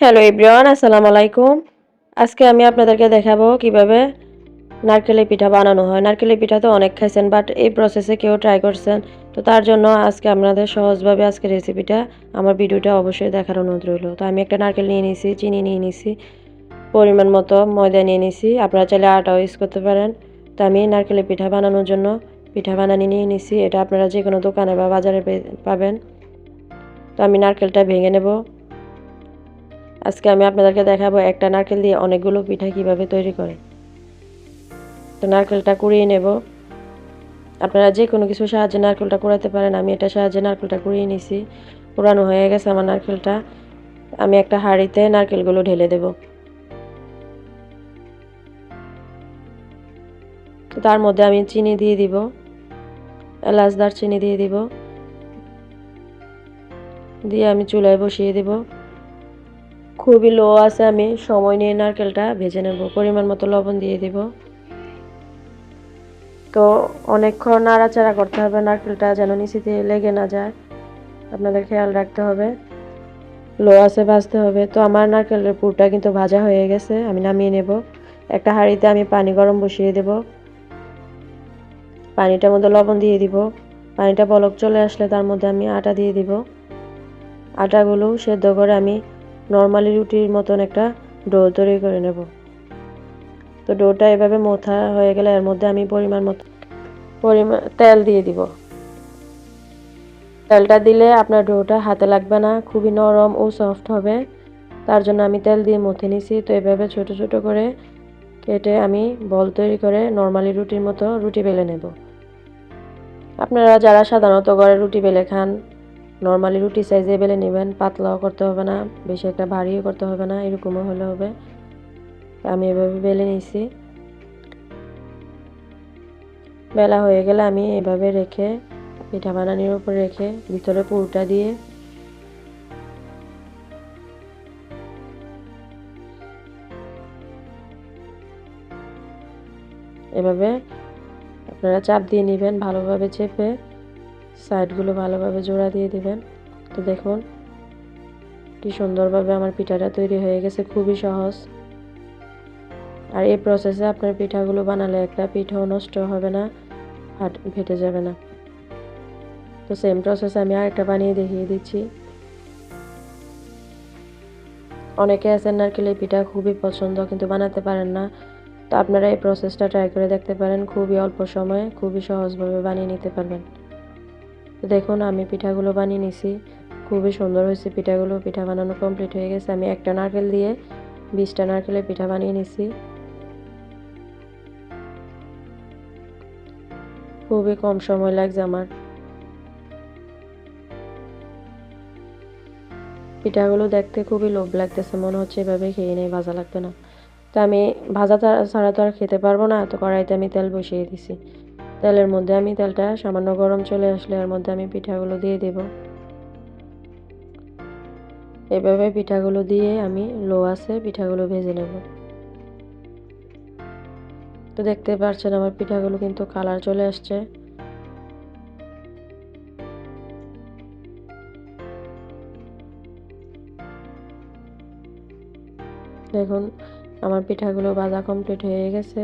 Hello everyone আসসালামু আলাইকুম আজকে আমি আপনাদেরকে দেখাবো কীভাবে নারকেলের পিঠা বানানো হয়। নারকেলের পিঠা তো অনেক খাইছেন বাট এই প্রসেসে কেউ ট্রাই করছেন। তো তার জন্য আজকে আপনাদের সহজভাবে আজকে রেসিপিটা আমার ভিডিওটা অবশ্যই দেখার অনুরোধ রইল। তো আমি একটা নারকেল নিয়ে নিয়েছি, চিনি নিয়ে নিয়েছি, পরিমাণ মতো ময়দা নিয়ে নিয়েছি। আপনারা চাইলে আটাও ইউজ করতে পারেন। তো আমি নারকেলের পিঠা বানানোর জন্য পিঠা বানানি নিয়ে নিয়েছি। এটা আপনারা যে কোনো দোকানে বা বাজারে পাবেন। তো আমি নারকেলটা ভেঙে নেব। আজকে আমি আপনাদেরকে দেখাবো একটা নারকেল দিয়ে অনেকগুলো পিঠা কীভাবে তৈরি করে তো নারকেলটা কুড়িয়ে নেব। আপনারা যে কোনো কিছু সাহায্যে নারকেলটা কুড়াতে পারেন, আমি এটা সাহায্যে নারকেলটা কুড়িয়ে নিছি। কুড়ানো হয়ে গেছে আমার নারকেলটা। আমি একটা হাঁড়িতে নারকেলগুলো ঢেলে দেব। তার মধ্যে আমি চিনি দিয়ে দিব। এলাচদার চিনি দিয়ে দিব। দিয়ে আমি চুলায় বসিয়ে দিব। খুবই লো আছে, আমি সময় নিয়ে নারকেলটা ভেজে নেব। পরিমাণ মতো লবণ দিয়ে দিব। তো অনেকক্ষণ নাড়াচাড়া করতে হবে, নারকেলটা যেন নিচেতে লেগে না যায়। আপনাদের খেয়াল রাখতে হবে। লো আছে, ভাজতে হবে। তো আমার নারকেলের পুরটা কিন্তু ভাজা হয়ে গেছে, আমি নামিয়ে নেব। একটা হাঁড়িতে আমি পানি গরম বসিয়ে দেব। পানিটার মধ্যে লবণ দিয়ে দিব। পানিটা বলক চলে আসলে তার মধ্যে আমি আটা দিয়ে দিব। আটাগুলো সেদ্ধ করে আমি নর্মালি রুটির মতন একটা ডো তৈরি করে নেব। তো ডোটা এভাবে মোথা হয়ে গেলে এর মধ্যে আমি পরিমাণ মতো পরিমাণ তেল দিয়ে দিব। তেলটা দিলে আপনার ডোটা হাতে লাগবে না, খুবই নরম ও সফট হবে। তার জন্য আমি তেল দিয়ে মথে নিছি। তো এভাবে ছোট ছোট করে কেটে আমি বল তৈরি করে নর্মালি রুটির মতো রুটি বেলে নেব। আপনারা যারা সাধারণত ঘরে রুটি বেলে খান নর্মালি রুটি সাইজে বেলে নেবেন, পাতলাও করতে হবে না, বেশি একটা ভারীও করতে হবে না, এরকমও হলে হবে। আমি এভাবে বেলে নিয়েছি। বেলা হয়ে গেলে আমি এভাবে রেখে, পিঠা বানানির উপর রেখে, ভিতরে পুরটা দিয়ে এভাবে আপনারা চাপ দিয়ে নেবেন, ভালোভাবে চেপে সাইডগুলো ভালোভাবে জোড়া দিয়ে দিবেন। তো দেখুন, কি সুন্দরভাবে আমার পিঠাটা তৈরি হয়ে গেছে, খুবই সহজ। আর এই প্রসেসে আপনার পিঠাগুলো বানালে একটা পিঠাও নষ্ট হবে না ফাট ফেটে যাবে না। তো সেম প্রসেসে আমি আরেকটা বানিয়ে দেখিয়ে দিচ্ছি। অনেকে আছেন নারকেলের পিঠা খুবই পছন্দ, কিন্তু বানাতে পারেন না। তো আপনারা এই প্রসেসটা ট্রাই করে দেখতে পারেন, খুবই অল্প সময়ে খুবই সহজভাবে বানিয়ে নিতে পারবেন। দেখুন, আমি পিঠাগুলো বানিয়ে নিছি। খুবই সুন্দর হয়েছে পিঠাগুলো। পিঠা বানানো কমপ্লিট হয়ে গেছে। আমি একটা নারকেল দিয়ে বিশটা নারকেলের পিঠা বানিয়ে নিছি। খুবই কম সময় লাগছে আমার। পিঠাগুলো দেখতে খুবই লোভ লাগতেছে। মনে হচ্ছে এভাবে খেয়ে নেই, ভাজা লাগবে না। তো আমি ভাজা ছাড়া তো আর খেতে পারব না। তো কড়াইতে আমি তেল বসিয়ে দিছি। তেলের মধ্যে আমি তেলটা সামান্য গরম চলে আসলে এর মধ্যে আমি পিঠাগুলো দিয়ে দেব। এভাবে পিঠাগুলো দিয়ে আমি লো আছে পিঠাগুলো ভেজে নেব। তো দেখতে পাচ্ছেন আমার পিঠাগুলো কিন্তু কালার চলে আসছে। দেখুন, আমার পিঠাগুলো ভাজা কমপ্লিট হয়ে গেছে।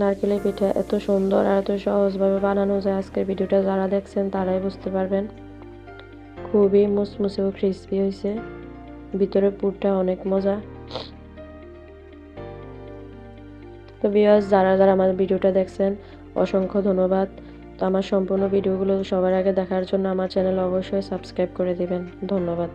নারকেলের পিঠা এত সুন্দর আর এত সহজভাবে বানানো যায় আজকের ভিডিওটা, যারা দেখছেন তারাই বুঝতে পারবেন। খুবই মুসমুসে ও ক্রিসপি হয়েছে। ভিতরে পুরটা অনেক মজা। তো বিয়াস যারা যারা আমার ভিডিওটা দেখছেন, অসংখ্য ধন্যবাদ। তো আমার সম্পূর্ণ ভিডিওগুলো সবার আগে দেখার জন্য আমার চ্যানেল অবশ্যই সাবস্ক্রাইব করে দিবেন। ধন্যবাদ।